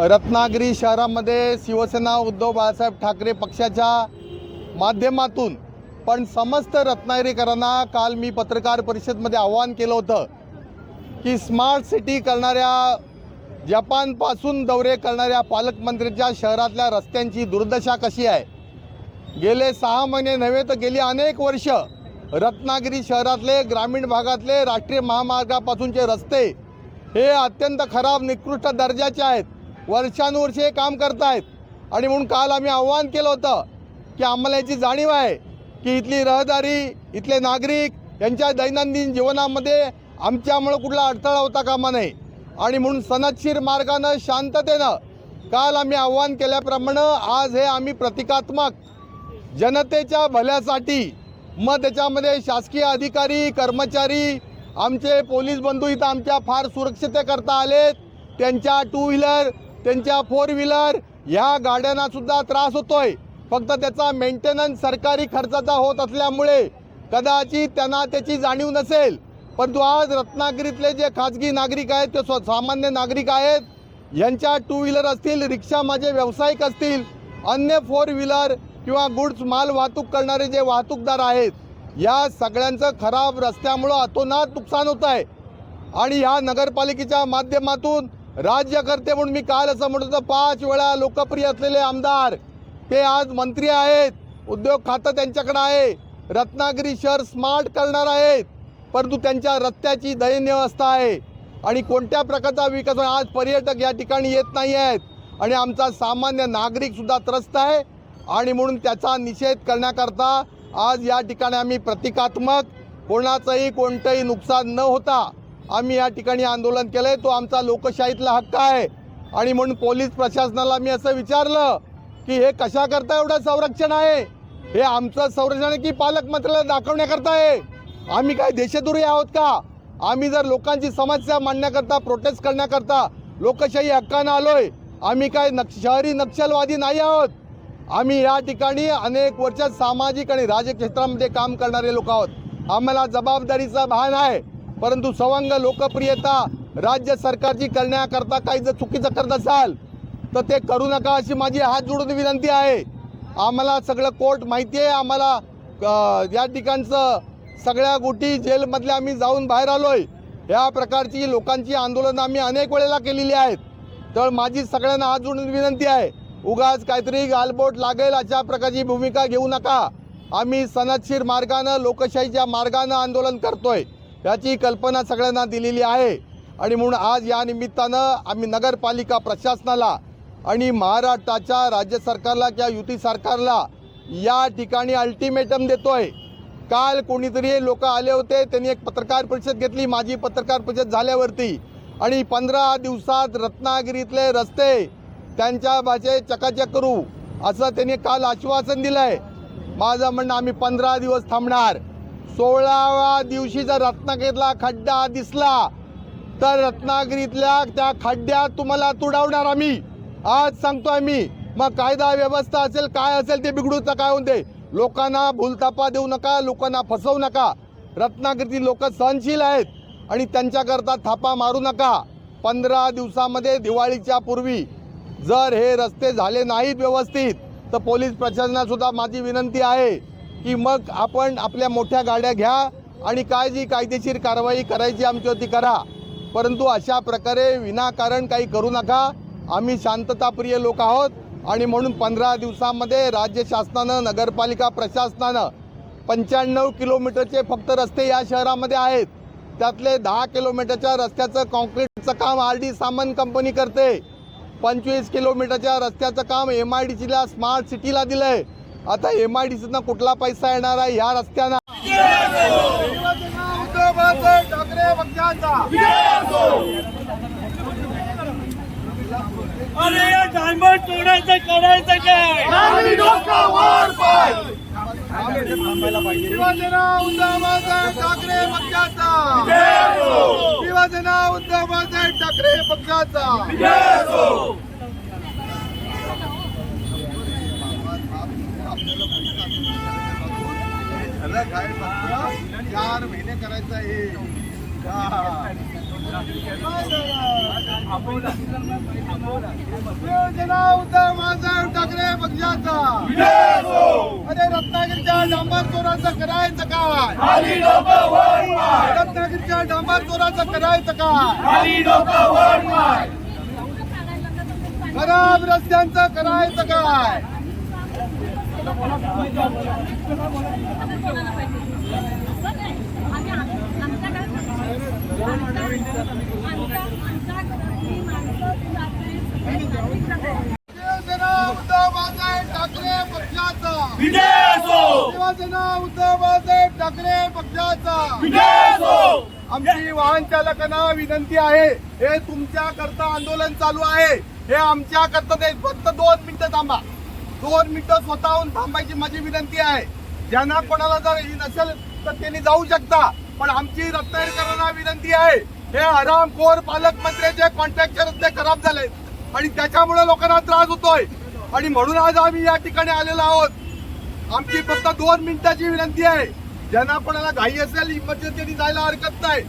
रत्नागिरी शहरामध्ये शिवसेना उद्धव बाळासाहेब ठाकरे पक्षाच्या माध्यमातून पण समस्त रत्नागिरीकरांना काल मी पत्रकार परिषदमध्ये आव्हान केलं होतं की स्मार्ट सिटी करणाऱ्या जपानपासून दौरे करणाऱ्या पालकमंत्र्यांच्या शहरातल्या रस्त्यांची दुर्दशा कशी आहे? गेले सहा महिने नव्हे तर गेली अनेक वर्ष रत्नागिरी शहरातले ग्रामीण भागातले राष्ट्रीय महामार्गापासूनचे रस्ते हे अत्यंत खराब निकृष्ट दर्जाचे आहेत. वर्षानुवर्षे हे काम करतायत. आणि म्हणून काल आम्ही आव्हान केलं होतं की आम्हाला याची जाणीव आहे की इथली रहदारी इथले नागरिक यांच्या दैनंदिन जीवनामध्ये आमच्यामुळं कुठला अडथळा होता कामा नये. आणि म्हणून सनदशीर मार्गानं शांततेनं काल आम्ही आव्हान केल्याप्रमाणे आज हे आम्ही प्रतिकात्मक जनतेच्या भल्यासाठी मग त्याच्यामध्ये शासकीय अधिकारी कर्मचारी आमचे पोलीस बंधू इथं आमच्या फार सुरक्षितेकरता आलेत. त्यांच्या टू व्हीलर त्यांच्या फोर व्हीलर ह्या गाड्यांना सुद्धा त्रास होतोय. फक्त त्याचा मेंटेनन्स सरकारी खर्चाचा होत असल्यामुळे कदाचित त्यांना त्याची जाणीव नसेल. परंतु आज रत्नागिरीतले जे खाजगी नागरिक आहेत ते स्व सामान्य नागरिक आहेत यांच्या टू व्हीलर असतील रिक्षा माझे व्यावसायिक असतील अन्य फोर व्हीलर किंवा गुड्स माल वाहतूक करणारे जे वाहतूकदार आहेत या सगळ्यांचं खराब रस्त्यामुळं अतोनात नुकसान होत आहे आणि ह्या नगरपालिकेच्या माध्यमातून राज्यकर्ते म्हणून मी काल असं म्हणत होतो पाच वेळा लोकप्रिय असलेले आमदार ते आज मंत्री आहेत उद्योग खातं त्यांच्याकडे आहे रत्नागिरी शहर स्मार्ट करणार आहेत परंतु त्यांच्या रस्त्याची दयनीय अवस्था आहे. आणि कोणत्या प्रकारचा विकास आज पर्यटक या ठिकाणी येत नाही आहेत. आणि आमचा सामान्य नागरिकसुद्धा त्रस्त आहे. आणि म्हणून त्याचा निषेध करण्याकरता आज या ठिकाणी आम्ही प्रतिकात्मक कोणाचंही कोणतंही नुकसान न होता आम्ही या ठिकाणी आंदोलन केलं आहे तो आमचा लोकशाहीतला हक्क आहे. आणि म्हणून पोलीस प्रशासनाला मी असं विचारलं की हे कशा करता एवढं संरक्षण आहे? हे आमचं संरक्षण आहे की पालकमंत्र्याला दाखवण्याकरता आहे. आम्ही काय देशदुरी आहोत का? आम्ही जर लोकांची समस्या मांडण्याकरता प्रोटेस्ट करण्याकरता लोकशाही हक्कानं आलोय आम्ही काय नक्ष शहरी नक्षलवादी नाही आहोत? आम्ही या ठिकाणी अनेक वर्ष सामाजिक आणि राजकीय क्षेत्रामध्ये काम करणारे लोक आहोत. आम्हाला जबाबदारीचा भान आहे. परंतु सवंग लोकप्रियता राज्य सरकारची करण्याकरता काही जर चुकीचं करत असाल तर ते करू नका अशी माझी हात जोडून विनंती आहे. आम्हाला सगळं कोर्ट माहिती आहे. आम्हाला या ठिकाणचं सगळ्या गोटी जेलमधल्या आम्ही जाऊन बाहेर आलोय. या प्रकारची लोकांची आंदोलनं आम्ही अनेक वेळेला केलेली आहेत. तर माझी सगळ्यांना हात जोडून विनंती आहे उगाच काहीतरी गालबोट लागेल अशा प्रकारची भूमिका घेऊ नका. आम्ही सनदशीर मार्गानं लोकशाहीच्या मार्गानं आंदोलन करतोय. याची कल्पना सगळ्यांना दिलेली आहे. आणि म्हणून आज या निमित्तानं आम्ही नगरपालिका प्रशासनाला आणि महाराष्ट्राच्या राज्य सरकारला किंवा युती सरकारला या ठिकाणी अल्टिमेटम देतो आहे काल कोणीतरी लोक आले होते त्यांनी एक पत्रकार परिषद घेतली माझी पत्रकार परिषद झाल्यावरती. आणि पंधरा दिवसात रत्नागिरीतले रस्ते त्यांच्या भाषेत चकाचक करू असं त्यांनी काल आश्वासन दिलं आहे माझं म्हणणं आम्ही पंधरा दिवस थांबणार. सोळाव्या दिवशी जर रत्नागिरीतला खड्डा दिसला तर रत्नागिरीतल्या त्या खड्ड्यात तुम्हाला तुडवणार आम्ही. आज सांगतो मी. मग कायदा व्यवस्था असेल काय असेल ते बिघडूचं काय होते लोकांना भूलतापा देऊ नका लोकांना फसवू नका. रत्नागिरीतील लोक सहनशील आहेत आणि त्यांच्याकरता थापा मारू नका. पंधरा दिवसामध्ये दिवाळीच्या पूर्वी जर हे रस्ते झाले नाहीत व्यवस्थित तर पोलीस प्रशासनासुद्धा माझी विनंती आहे. की मग आपण आपल्या मोठ्या गाड्या घ्या आणि काय जी कायदेशीर कारवाई करायची आमच्यावरती करा. परंतु अशा प्रकारे विनाकारण काही करू नका. आम्ही शांतताप्रिय लोक आहोत आणि म्हणून पंधरा दिवसामध्ये राज्य शासनानं नगरपालिका प्रशासनानं पंच्याण्णव किलोमीटरचे फक्त रस्ते या शहरामध्ये आहेत. त्यातले दहा किलोमीटरच्या रस्त्याचं कॉन्क्रीटचं काम आर डी सामान कंपनी करते. पंचवीस किलोमीटरच्या रस्त्याचं काम एम आय डी सीला स्मार्ट सिटीला दिलं आहे आता एम आय डी सीनं कुठला पैसा येणार आहे ह्या रस्त्यानं? ठाकरे अरे या जानवर तोडायचं करायचं काय? शिवसेना उद्धव बाळासाहेब ठाकरे पक्षाचा. शिवसेना उद्धव बाळासाहेब ठाकरे पक्षाचा. चार महिने करायचं आहे. उद्धव बाळासाहेब ठाकरे पक्षाचा अरे रत्नागिरीच्या डांबर चोराचं करायचं काय? रत्नागिरीच्या डांबर चोराचं करायचं काय? खराब रस्त्यांचं करायचं काय? आमची वाहन चालकांना विनंती आहे हे तुमच्या करता आंदोलन चालू आहे. हे आमच्या करता फक्त दोन मिनिटं थांबा. दोन मिनिटं स्वतःहून थांबायची माझी विनंती आहे. ज्यांना कोणाला जर ही नसेल तर त्यांनी जाऊ शकता. पण आमची रत्नागिरीकरांना विनंती आहे हे आरामखोर पालकमंत्र्याचे कॉन्ट्रॅक्टर रस्ते खराब झाले आणि त्याच्यामुळे लोकांना त्रास होतोय. आणि म्हणून आज आम्ही या ठिकाणी आलेलो आहोत. आमची फक्त दोन मिनिटाची विनंती आहे. ज्यांना कोणाला घाई असेल इमर्जन्सी जायला हरकत नाही.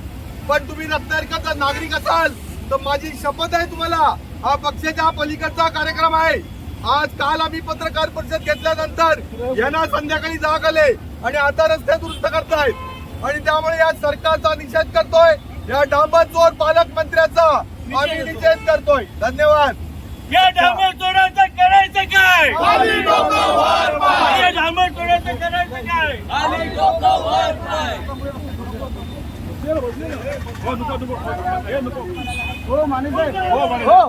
पण तुम्ही रत्नागिरीचा नागरिक असाल तर माझी शपथ आहे तुम्हाला. हा पक्षाच्या पलीकडचा कार्यक्रम आहे. आज काल आम्ही पत्रकार परिषद घेतल्यानंतर यांना संध्याकाळी जाग आले आणि आता रस्ते दुरुस्त करतायत. आणि त्यामुळे या सरकारचा निषेध करतोय. या डांबर चोर पालकमंत्र्याचा आम्ही निषेध करतोय. धन्यवाद. या डांबर चोराचं करायचं काय? या डांबर चोराचं करायचं काय? हो